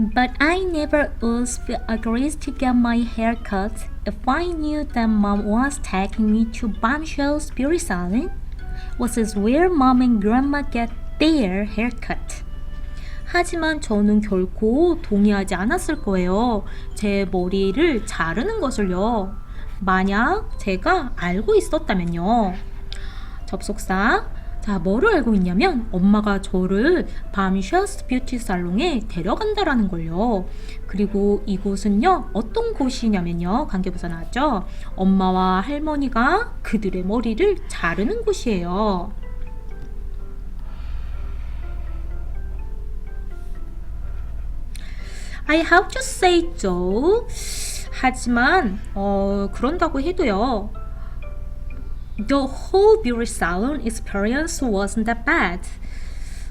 But I never would agree to get my hair cut if I knew that mom was taking me to Bombshell's beauty salon, which is where mom and grandma get their haircut. 하지만 저는 결코 동의하지 않았을 거예요. 제 머리를 자르는 것을요. 만약 제가 알고 있었다면요. 접속사. 자, 뭐를 알고 있냐면 엄마가 저를 밤셔스 뷰티 살롱에 데려간다라는 걸요. 그리고 이곳은요. 어떤 곳이냐면요. 관계부사 나왔죠. 엄마와 할머니가 그들의 머리를 자르는 곳이에요. I have to say so. 하지만 어, 그런다고 해도요. The whole beauty salon experience wasn't that bad.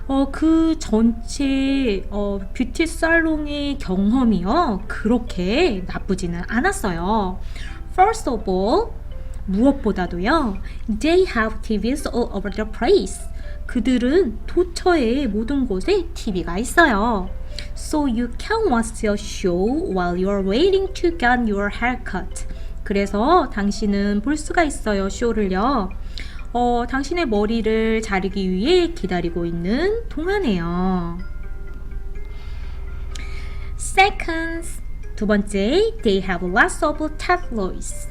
어, 그 전체 어, 뷰티 살롱의 경험이요. 그렇게 나쁘지는 않았어요. First of all, 무엇보다도요. They have TVs all over the place. 그들은 도처의 모든 곳에 TV가 있어요. So you can watch your show while you're waiting to get your haircut. 그래서 당신은 볼 수가 있어요, 쇼를요. 어, 당신의 머리를 자르기 위해 기다리고 있는 동안에요. Second, 두 번째, they have lots of tabloids.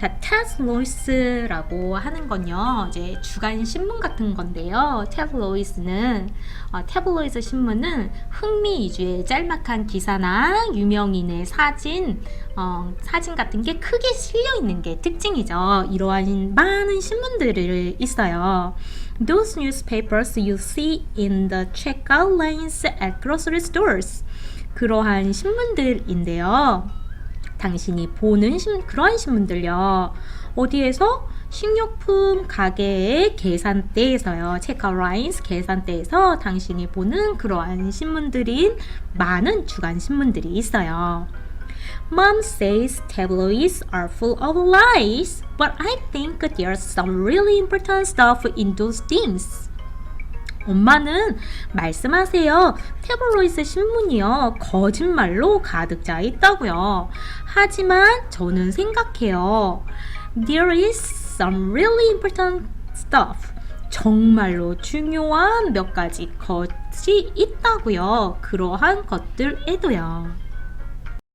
자, tabloids라고 하는 건요, 이제 주간 신문 같은 건데요. tabloids는 어, tabloids 신문은 흥미 위주의 짤막한 기사나 유명인의 사진, 어, 사진 같은 게 크게 실려 있는 게 특징이죠. 이러한 많은 신문들이 있어요. Those newspapers you see in the checkout lines at grocery stores. 그러한 신문들인데요. 당신이 보는 신, 그러한 신문들요. 어디에서? 식료품 가게의 계산대에서요. 체크아웃 라인스 계산대에서 당신이 보는 그러한 신문들인 많은 주간 신문들이 있어요. Mom says tabloids are full of lies, but I think there's some really important stuff in those things. 엄마는 말씀하세요. 태블로이드 신문이요. 거짓말로 가득 차 있다고요. 하지만 저는 생각해요. There is some really important stuff. 정말로 중요한 몇 가지 것이 있다고요. 그러한 것들에도요.